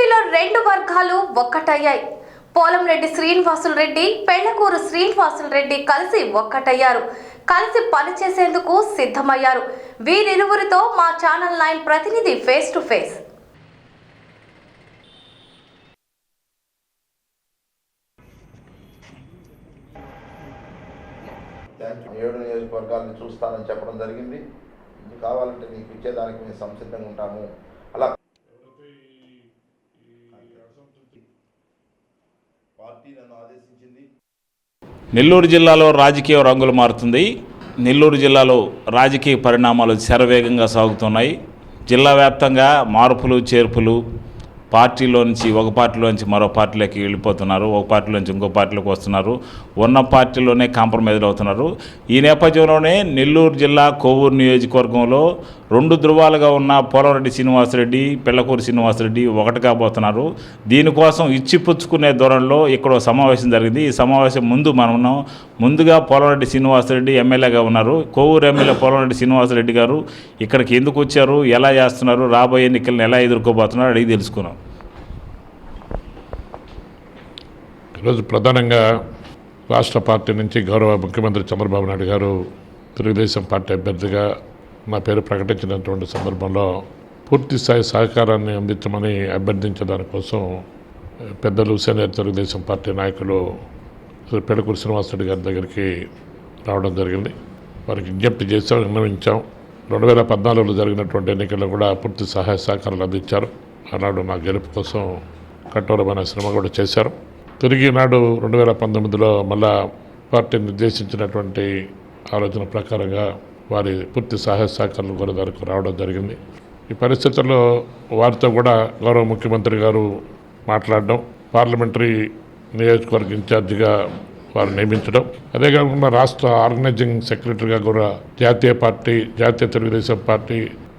ఏపీలో రెండు వర్గాలు ఒక్కటయ్యాయి. పోలంరెడ్డి శ్రీనివాసులు రెడ్డి పెళ్ళకూరు శ్రీనివాసులు రెడ్డి కలిసి ఒక్కటయ్యారు. కలిసి పనిచేసేందుకు సిద్ధమయ్యారు. వీరిరువురితో మా ఛానల్ నైన్ ప్రతినిధి ఫేస్ టు ఫేస్. ఏడు నియోజకవర్గాలను చూస్తానని చెప్పడం జరిగింది. కావాలంటే నీకు ఇచ్చేదానికి మేము సంసిద్ధంగా ఉంటాము అలా పార్టీ నన్ను ఆదేశించింది నెల్లూరు జిల్లాలో రాజకీయ రంగులు మారుతుంది. నెల్లూరు జిల్లాలో రాజకీయ పరిణామాలు శరవేగంగా సాగుతున్నాయి. జిల్లా వ్యాప్తంగా మార్పులు చేర్పులు పార్టీలో నుంచి ఒక పార్టీలో నుంచి మరో పార్టీలోకి వెళ్ళిపోతున్నారు. ఒక పార్టీలో నుంచి ఇంకో పార్టీలోకి వస్తున్నారు. ఉన్న పార్టీలోనే కాంప్రమైజ్లు అవుతున్నారు. ఈ నేపథ్యంలోనే నెల్లూరు జిల్లా కోవూరు నియోజకవర్గంలో రెండు ధృవాలుగా ఉన్న పోలవరెడ్డి శ్రీనివాసరెడ్డి పిల్లకూరు శ్రీనివాసరెడ్డి ఒకటి కాబోతున్నారు. దీనికోసం ఇచ్చిపుచ్చుకునే ధోరణిలో ఇక్కడ సమావేశం జరిగింది. ఈ సమావేశం ముందు మనం ఉన్నాం. ముందుగా పోలవరెడ్డి శ్రీనివాసరెడ్డి ఎమ్మెల్యేగా ఉన్నారు. కోవూరు ఎమ్మెల్యే పోలవరెడ్డి శ్రీనివాసరెడ్డి గారు ఇక్కడికి ఎందుకు వచ్చారు? ఎలా చేస్తున్నారు? రాబోయే ఎన్నికలను ఎలా ఎదుర్కోబోతున్నారు? అడిగి తెలుసుకున్నాం ఈరోజు ప్రధానంగా రాష్ట్ర పార్టీ నుంచి గౌరవ ముఖ్యమంత్రి చంద్రబాబు నాయుడు గారు తెలుగుదేశం పార్టీ అభ్యర్థిగా నా పేరు ప్రకటించినటువంటి సందర్భంలో పూర్తి స్థాయి సహకారాన్ని అందించమని అభ్యర్థించడానికోసం పెద్దలు సీనియర్ తెలుగుదేశం పార్టీ నాయకులు శ్రీ పెడకూరు శ్రీనివాసరెడ్డి గారి దగ్గరికి రావడం జరిగింది. వారికి విజ్ఞప్తి చేశాం విన్నవించాం. రెండు వేల పద్నాలుగులో జరిగినటువంటి ఎన్నికల్లో కూడా పూర్తి సహాయ సహకారాలు అందించారు. ఆనాడు నా గెలుపు కోసం కఠోరమైన శ్రమ కూడా చేశారు. తిరిగి నాడు రెండు వేల పంతొమ్మిదిలో మళ్ళా పార్టీ నిర్దేశించినటువంటి ఆలోచన ప్రకారంగా వారి పూర్తి సహాయ సహకారాలు కూడా దానికి రావడం జరిగింది. ఈ పరిస్థితుల్లో వారితో కూడా గౌరవ ముఖ్యమంత్రి గారు మాట్లాడడం పార్లమెంటరీ నియోజకవర్గ ఇన్ఛార్జిగా వారు నియమించడం. అదే కాకుండా రాష్ట్ర ఆర్గనైజింగ్ సెక్రటరీగా కూడా జాతీయ పార్టీ జాతీయ తెలుగుదేశం పార్టీ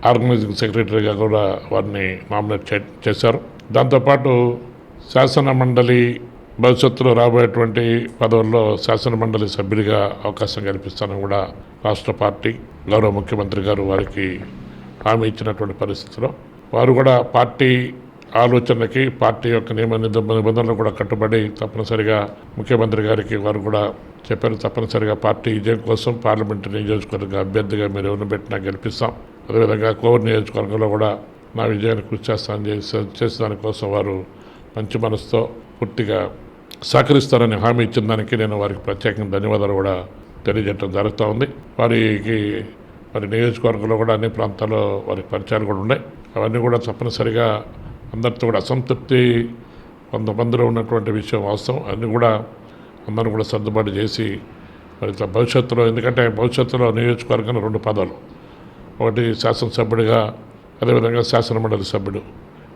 ఆర్గనైజింగ్ సెక్రటరీగా కూడా వారిని నామినేట్ చే చేశారు. దాంతోపాటు శాసన మండలి భవిష్యత్తులో రాబోయేటువంటి పదవుల్లో శాసన మండలి సభ్యుడిగా అవకాశం కల్పిస్తానని కూడా రాష్ట్ర పార్టీ గౌరవ ముఖ్యమంత్రి గారు వారికి హామీ ఇచ్చినటువంటి పరిస్థితిలో వారు కూడా పార్టీ ఆలోచనకి పార్టీ యొక్క నియమ నిబంధనలు కూడా కట్టుబడి తప్పనిసరిగా ముఖ్యమంత్రి గారికి వారు కూడా చెప్పారు. తప్పనిసరిగా పార్టీ విజయం కోసం పార్లమెంటు నియోజకవర్గ అభ్యర్థిగా మీరు ఎవరిని పెట్టినా గెలిపిస్తాం. అదేవిధంగా కోవూరు నియోజకవర్గంలో కూడా నా విజయాన్ని కృషి చేస్తాను చేసే చేసే దానికోసం వారు మంచి మనసుతో పూర్తిగా సహకరిస్తారని హామీ ఇచ్చిన దానికి నేను వారికి ప్రత్యేకంగా ధన్యవాదాలు కూడా తెలియజేయడం జరుగుతూ ఉంది. వారికి మరి నియోజకవర్గంలో కూడా అన్ని ప్రాంతాల్లో వారికి పరిచయాలు కూడా ఉన్నాయి. అవన్నీ కూడా తప్పనిసరిగా అందరితో కూడా అసంతృప్తి కొంతమందిలో ఉన్నటువంటి విషయం వాస్తవం. అన్నీ కూడా అందరూ కూడా సర్దుబాటు చేసి మరి భవిష్యత్తులో ఎందుకంటే భవిష్యత్తులో నియోజకవర్గంలో రెండు పదాలు. ఒకటి శాసనసభ్యుడిగా అదేవిధంగా శాసనమండలి సభ్యుడు.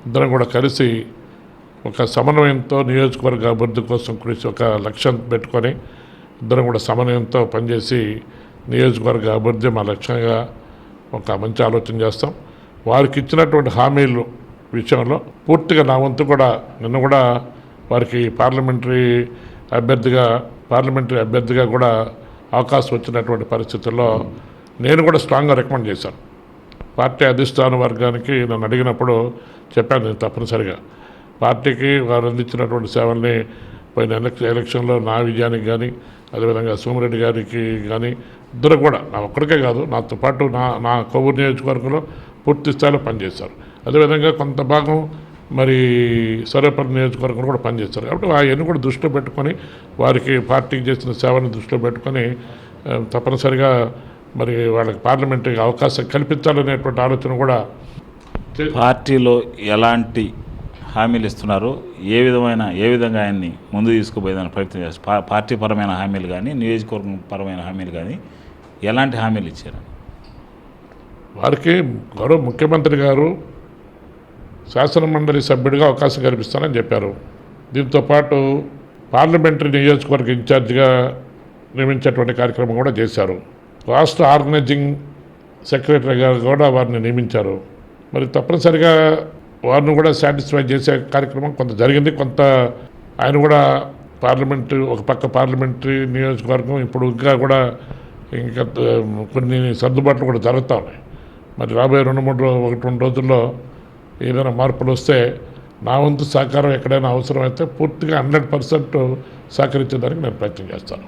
ఇద్దరం కూడా కలిసి ఒక సమన్వయంతో నియోజకవర్గ అభివృద్ధి కోసం కృషి ఒక లక్ష్యం పెట్టుకొని ఇద్దరం కూడా సమన్వయంతో పనిచేసి నియోజకవర్గ అభివృద్ధి మా లక్ష్యంగా ఒక మంచి ఆలోచన చేస్తాం. వారికి ఇచ్చినటువంటి హామీలు విషయంలో పూర్తిగా నా వంతు కూడా నిన్న కూడా వారికి పార్లమెంటరీ అభ్యర్థిగా పార్లమెంటరీ అభ్యర్థిగా కూడా అవకాశం వచ్చినటువంటి పరిస్థితుల్లో నేను కూడా స్ట్రాంగ్గా రికమెండ్ చేశాను. పార్టీ అధిష్టాన వర్గానికి నన్ను అడిగినప్పుడు చెప్పాను నేను తప్పనిసరిగా. పార్టీకి వారు అందించినటువంటి సేవల్ని పోయిన ఎలక్షన్లో నా విజయానికి కానీ అదేవిధంగా సోమిరెడ్డి గారికి కానీ ఇద్దరు కూడా నా ఒక్కడికే కాదు నాతో పాటు నా నా కొవ్వూరు నియోజకవర్గంలో పూర్తి స్థాయిలో పనిచేశారు. అదేవిధంగా కొంత భాగం మరి సరేపల్లి నియోజకవర్గంలో కూడా పనిచేస్తారు కాబట్టి అవన్నీ కూడా దృష్టిలో పెట్టుకొని వారికి పార్టీకి చేసిన సేవని దృష్టిలో పెట్టుకొని తప్పనిసరిగా మరి వాళ్ళకి పార్లమెంటరీ అవకాశం కల్పించాలనేటువంటి ఆలోచన కూడా పార్టీలో ఎలాంటి హామీలు ఇస్తున్నారు. ఏ విధమైన ఏ విధంగా ఆయన్ని ముందు తీసుకుపోయేదానికి ప్రయత్నం చేస్తారు? పార్టీ పరమైన హామీలు కానీ నియోజకవర్గం పరమైన హామీలు కానీ ఎలాంటి హామీలు ఇచ్చారు? వారికి గౌరవ ముఖ్యమంత్రి గారు శాసనమండలి సభ్యుడిగా అవకాశం కల్పిస్తానని చెప్పారు. దీంతో పాటు పార్లమెంటరీ నియోజకవర్గ ఇన్ఛార్జిగా నియమించేటువంటి కార్యక్రమం కూడా చేశారు. రాష్ట్ర ఆర్గనైజింగ్ సెక్రటరీగా కూడా వారిని నియమించారు. మరి తప్పనిసరిగా వారిని కూడా సాటిస్ఫై చేసే కార్యక్రమం కొంత జరిగింది. కొంత ఆయన కూడా పార్లమెంటు ఒక పక్క పార్లమెంటరీ నియోజకవర్గం ఇప్పుడు ఇంకా కూడా ఇంకా కొన్ని సర్దుబాట్లు కూడా జరుగుతూ ఉన్నాయి. మరి రాబోయే రెండు మూడు ఒకటి రెండు రోజుల్లో ఏదైనా మార్పులు వస్తే నా వంతు సహకారం ఎక్కడైనా అవసరమైతే పూర్తిగా హండ్రెడ్ పర్సెంట్ సహకరించేదానికి నేను ప్రయత్నం చేస్తాను.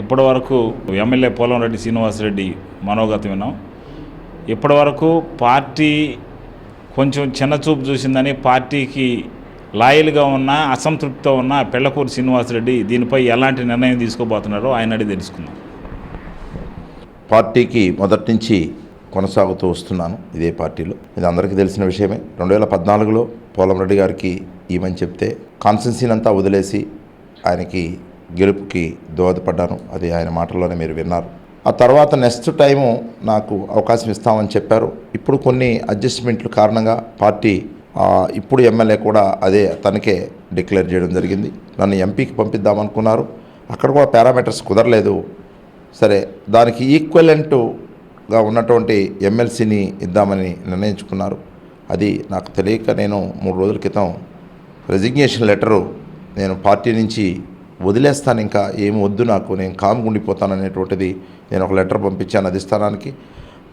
ఇప్పటి వరకు ఎమ్మెల్యే పోలంరెడ్డి శ్రీనివాసరెడ్డి మనోగతం విన్నాం. ఇప్పటి వరకు పార్టీ కొంచెం చిన్న చూపు చూసిందని పార్టీకి లాయల్గా ఉన్న అసంతృప్తితో ఉన్న పెళ్ళకూరు శ్రీనివాసరెడ్డి దీనిపై ఎలాంటి నిర్ణయం తీసుకోబోతున్నారో ఆయన అడిగి తెలుసుకుందాం. పార్టీకి మొదటి నుంచి కొనసాగుతూ వస్తున్నాను ఇదే పార్టీలో. ఇది అందరికీ తెలిసిన విషయమే. రెండు వేల పద్నాలుగులో పోలంరెడ్డి గారికి ఏమని చెప్తే కాన్సెన్సీని అంతా వదిలేసి ఆయనకి గెలుపుకి దోహదపడ్డాను. అది ఆయన మాటల్లోనే మీరు విన్నారు. ఆ తర్వాత నెక్స్ట్ టైము నాకు అవకాశం ఇస్తామని చెప్పారు. ఇప్పుడు కొన్ని అడ్జస్ట్మెంట్లు కారణంగా పార్టీ ఇప్పుడు ఎమ్మెల్యే కూడా అదే తనకే డిక్లేర్ చేయడం జరిగింది. నన్ను ఎంపీకి పంపిద్దామనుకున్నారు. అక్కడ కూడా పారామీటర్స్ కుదరలేదు. సరే దానికి ఈక్వలెంట్గా ఉన్నటువంటి ఎమ్మెల్సీని ఇద్దామని నిర్ణయించుకున్నారు. అది నాకు తెలియక నేను మూడు రోజుల క్రితం రెసిగ్నేషన్ లెటరు నేను పార్టీ నుంచి వదిలేస్తాను ఇంకా ఏమి వద్దు నాకు నేను కామ్గుండిపోతాను అనేటువంటిది నేను ఒక లెటర్ పంపించాను అధిష్టానానికి.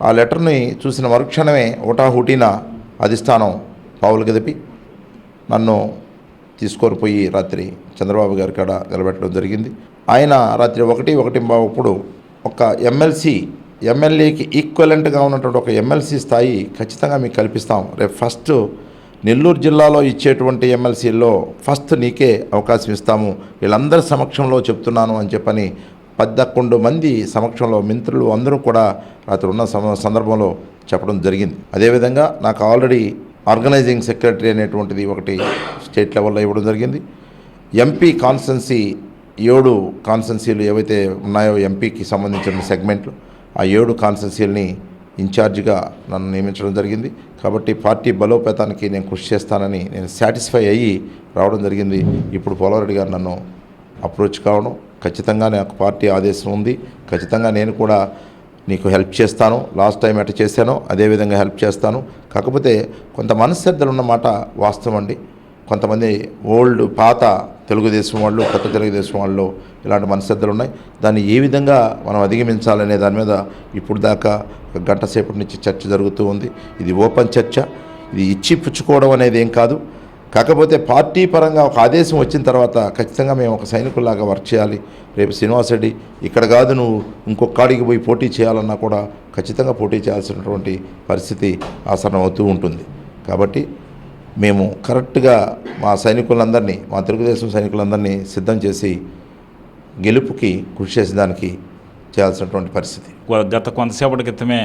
ఆ లెటర్ని చూసిన మరుక్షణమే హుటీన అధిష్టానం పావులు గదిపి నన్ను తీసుకొని పోయి రాత్రి చంద్రబాబు గారి కాడ నిలబెట్టడం జరిగింది. ఆయన రాత్రి ఒకటి ఒకటి బాగప్పుడు ఒక ఎమ్మెల్సీ ఎమ్మెల్యేకి ఈక్వలెంట్గా ఉన్నటువంటి ఒక ఎమ్మెల్సీ స్థాయి ఖచ్చితంగా మీకు కల్పిస్తాం. రేపు ఫస్ట్ నెల్లూరు జిల్లాలో ఇచ్చేటువంటి ఎమ్మెల్సీల్లో ఫస్ట్ నీకే అవకాశం ఇస్తాము. వీళ్ళందరి సమక్షంలో చెప్తున్నాను అని చెప్పని పద్దకొండు మంది సమక్షంలో మిత్రులు అందరూ కూడా రాత్రి ఉన్న సందర్భంలో చెప్పడం జరిగింది. అదేవిధంగా నాకు ఆల్రెడీ ఆర్గనైజింగ్ సెక్రటరీ అనేటువంటిది ఒకటి స్టేట్ లెవెల్లో ఇవ్వడం జరిగింది. ఎంపీ కాన్స్టెన్సీ ఏడు కాన్స్టెన్సీలు ఏవైతే ఉన్నాయో ఎంపీకి సంబంధించిన సెగ్మెంట్లు ఆ ఏడు కాన్స్టెన్సీలని ఇన్ఛార్జిగా నన్ను నియమించడం జరిగింది. కాబట్టి పార్టీ బలోపేతానికి నేను కృషి చేస్తానని నేను సాటిస్ఫై అయ్యి రావడం జరిగింది. ఇప్పుడు పోలవరెడ్డి గారు నన్ను అప్రోచ్ కావడం ఖచ్చితంగా నాకు పార్టీ ఆదేశం ఉంది. ఖచ్చితంగా నేను కూడా నీకు హెల్ప్ చేస్తాను. లాస్ట్ టైం ఎట చేశానో అదేవిధంగా హెల్ప్ చేస్తాను. కాకపోతే కొంత మనశ్శద్ధలు ఉన్నమాట వాస్తవం అండి. కొంతమంది ఓల్డ్ పాత తెలుగుదేశం వాళ్ళు కొత్త తెలుగుదేశం వాళ్ళు ఇలాంటి మనశ్శద్ధలు ఉన్నాయి దాన్ని ఏ విధంగా మనం అధిగమించాలనే దాని మీద ఇప్పుడు దాకా గంట సేపటి నుంచి చర్చ జరుగుతూ ఉంది. ఇది ఓపెన్ చర్చ. ఇది ఇచ్చి పుచ్చుకోవడం అనేది ఏం కాదు. కాకపోతే పార్టీ పరంగా ఒక ఆదేశం వచ్చిన తర్వాత ఖచ్చితంగా మేము ఒక సైనికుల్లాగా వర్క్ చేయాలి. రేపు శ్రీనివాస్ రెడ్డి ఇక్కడ కాదు నువ్వు ఇంకొక కాడికి పోయి పోటీ చేయాలన్నా కూడా ఖచ్చితంగా పోటీ చేయాల్సినటువంటి పరిస్థితి ఆసనం అవుతూ ఉంటుంది. కాబట్టి మేము కరెక్ట్గా మా సైనికులందరినీ మా తెలుగుదేశం సైనికులందరినీ సిద్ధం చేసి గెలుపుకి కృషి చేసేదానికి చేయాల్సినటువంటి పరిస్థితి. గత కొంతసేపటి క్రితమే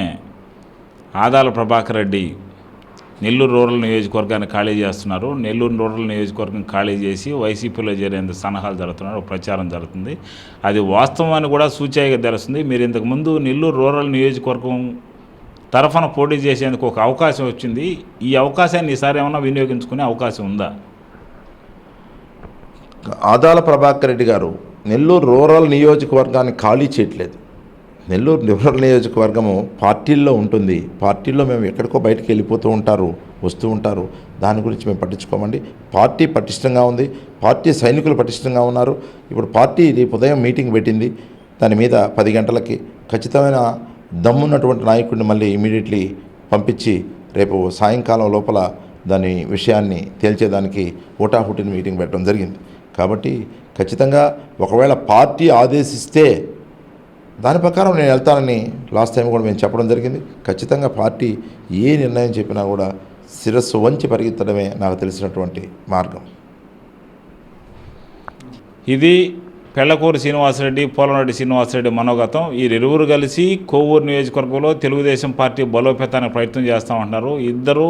ఆదాల ప్రభాకర్ రెడ్డి నెల్లూరు రూరల్ నియోజకవర్గాన్ని ఖాళీ చేస్తున్నారు. నెల్లూరు రూరల్ నియోజకవర్గం ఖాళీ చేసి వైసీపీలో చేరేందుకు సన్నాహాలు జరుగుతున్నారు ప్రచారం జరుగుతుంది. అది వాస్తవం అని కూడా సూచాయిగా తెలుస్తుంది. మీరు ఇంతకుముందు నెల్లూరు రూరల్ నియోజకవర్గం తరఫున పోటీ చేసేందుకు ఒక అవకాశం వచ్చింది. ఈ అవకాశాన్ని ఈసారి ఏమైనా వినియోగించుకునే అవకాశం ఉందా? ఆదాల ప్రభాకర్ రెడ్డి గారు నెల్లూరు రూరల్ నియోజకవర్గాన్ని ఖాళీ చేయట్లేదు. నెల్లూరు రూరల్ నియోజకవర్గము పార్టీల్లో ఉంటుంది. పార్టీల్లో మేము ఎక్కడికో బయటకు వెళ్ళిపోతూ ఉంటారు వస్తూ ఉంటారు. దాని గురించి మేము పట్టించుకోమండి. పార్టీ పటిష్టంగా ఉంది. పార్టీ సైనికులు పటిష్టంగా ఉన్నారు. ఇప్పుడు పార్టీ రేపు ఉదయం మీటింగ్ పెట్టింది. దాని మీద పది గంటలకి ఖచ్చితమైన దమ్మున్నటువంటి నాయకుడిని మళ్ళీ ఇమీడియట్లీ పంపించి రేపు సాయంకాలం లోపల దాని విషయాన్ని తేల్చేదానికి హుటాహుటిని మీటింగ్ పెట్టడం జరిగింది. కాబట్టి ఖచ్చితంగా ఒకవేళ పార్టీ ఆదేశిస్తే దాని ప్రకారం నేను వెళ్తానని లాస్ట్ టైం కూడా మేము చెప్పడం జరిగింది. ఖచ్చితంగా పార్టీ ఏ నిర్ణయం చెప్పినా కూడా శిరస్సు వంచి పరిగెత్తడమే నాకు తెలిసినటువంటి మార్గం. ఇది పెళ్ళకూరు శ్రీనివాసరెడ్డి పోలనరెడ్డి శ్రీనివాసరెడ్డి మనోగతం. వీరిరువురు ఇరువురు కలిసి కోవూరు నియోజకవర్గంలో తెలుగుదేశం పార్టీ బలోపేతానికి ప్రయత్నం చేస్తామంటున్నారు. ఇద్దరు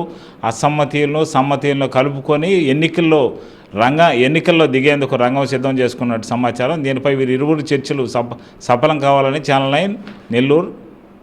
అసమ్మతీయులను సమ్మతీయులను కలుపుకొని ఎన్నికల్లో రంగ ఎన్నికల్లో దిగేందుకు రంగం సిద్ధం చేసుకున్నట్టు సమాచారం. దీనిపై వీరిరువురు చర్చలు సఫలం కావాలని ఛానల్ నైన్ నెల్లూరు